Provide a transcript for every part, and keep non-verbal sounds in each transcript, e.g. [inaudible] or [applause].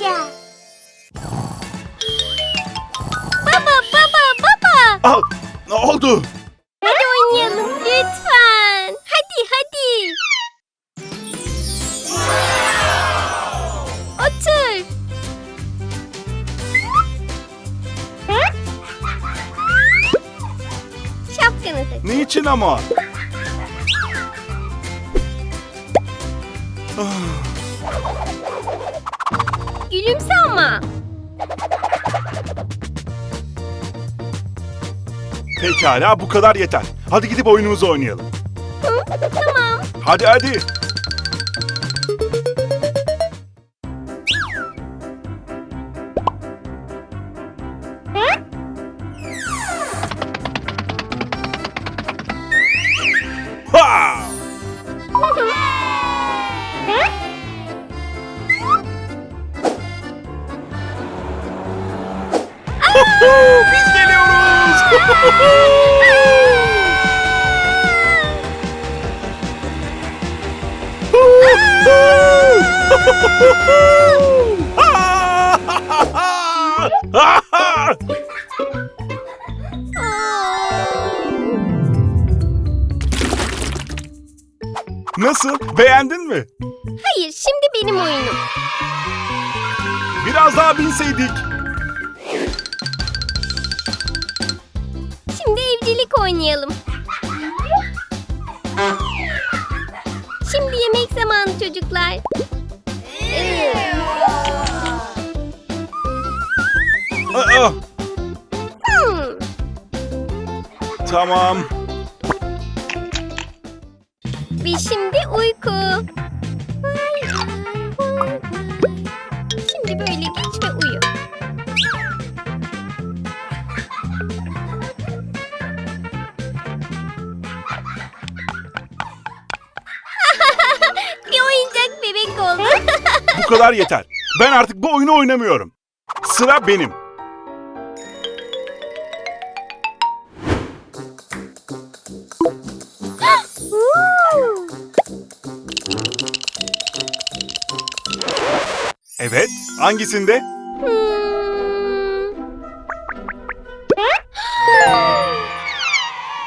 Baba baba baba. Al. Ne oldu? Hadi oynayalım lütfen. Hadi hadi. Otur. Şapkanı tak. Niçin ama? Gülümse ama. Pekala bu kadar yeter. Hadi gidip oyunumuzu oynayalım. Tamam. Hadi hadi. Nasıl? Beğendin mi? Hayır, şimdi benim oyunum. Biraz daha binseydik. Şimdi evcilik oynayalım. Şimdi yemek zamanı çocuklar. Aa, Hmm. tamam. Ve şimdi uyku. Şimdi böyle geç ve uyu. [laughs] Bir oyuncak bebek oldu. Bu kadar yeter. Ben artık bu oyunu oynamıyorum. Sıra benim. Evet, hangisinde? Hmm.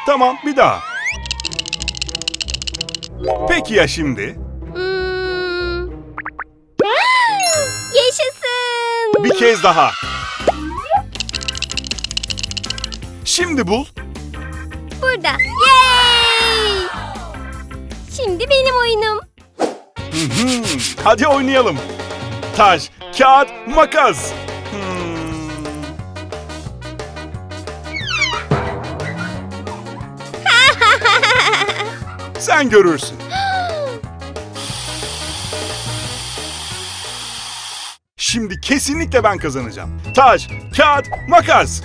Tamam, bir daha. Peki ya şimdi? Hmm. Yaşasın. Bir kez daha. Şimdi bul. Burada. Yay! Şimdi benim oyunum. Hadi oynayalım. Taş, kağıt, makas. Hmm. [laughs] Sen görürsün. Şimdi kesinlikle ben kazanacağım. Taş, kağıt, makas.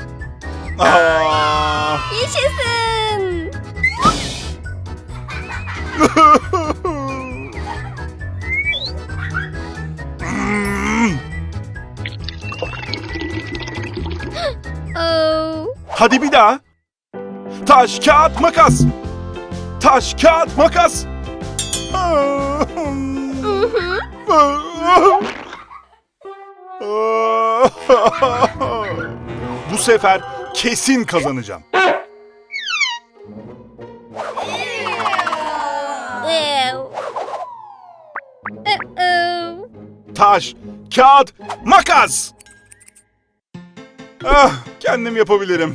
Aa! Yaşasın. [laughs] Hadi bir daha. Taş, kağıt, makas. Taş, kağıt, makas. Bu sefer kesin kazanacağım. Taş, kağıt, makas. Ah, kendim yapabilirim.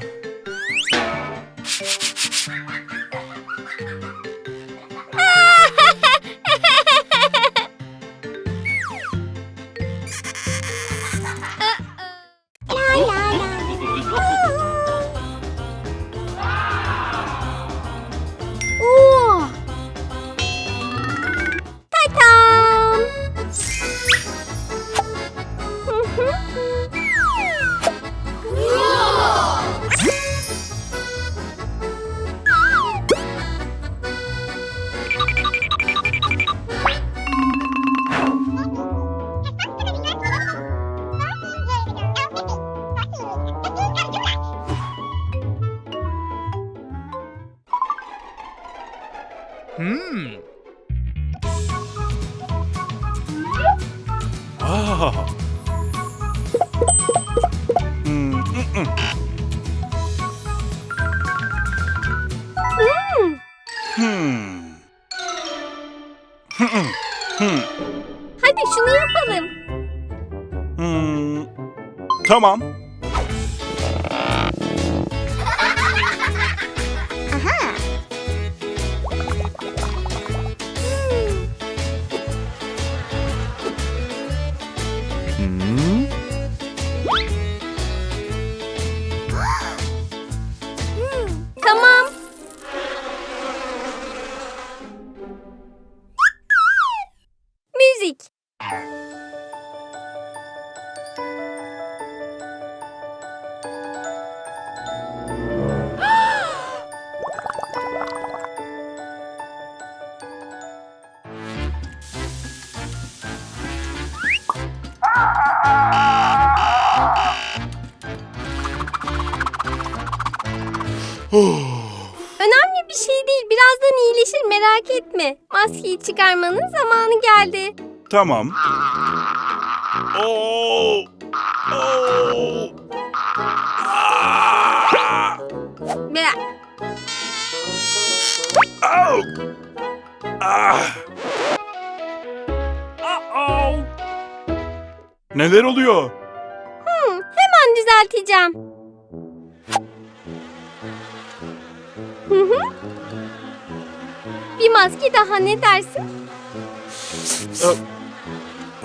Hmm. Ah. Hadi şunu yapalım. Tamam. Önemli bir şey değil. Birazdan iyileşir merak etme. Maskeyi çıkarmanın zamanı geldi. Tamam. Oo. Oo. Aa! Be Au! Ah! Neler oluyor? Hmm, hemen düzelteceğim. Hı hı. Bir maske daha ne dersin?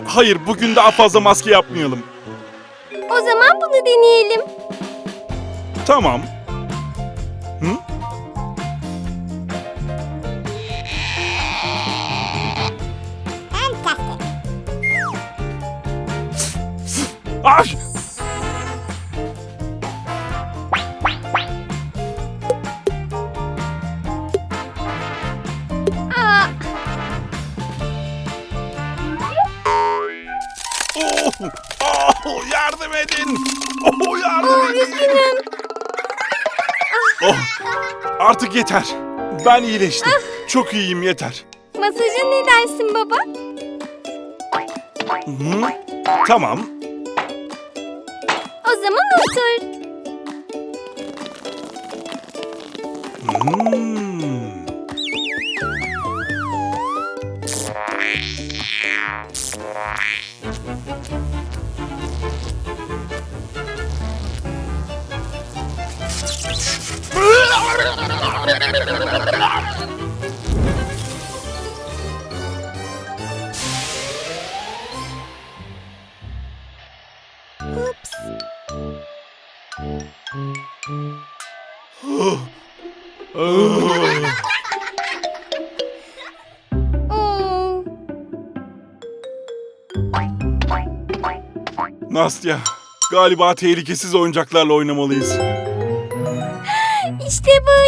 Hayır, bugün daha fazla maske yapmayalım. O zaman bunu deneyelim. Tamam. Hı? Ay! Oh! Yardım edin! Oh! Yardım aa, edin! üzgünüm. Oh! Artık yeter. Ben iyileştim. Çok iyiyim yeter. Masaja ne dersin baba? Hı? Tamam. O zaman otur. Hmm. Ah. Oo, Nastya, galiba tehlikesiz oyuncaklarla oynamalıyız.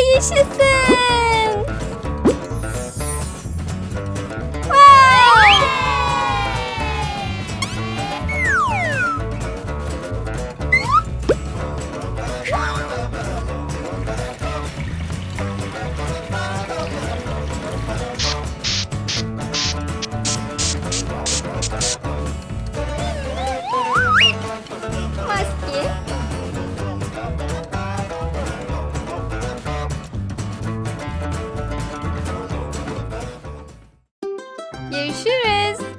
İşte bu yaşasın. Görüşürüz.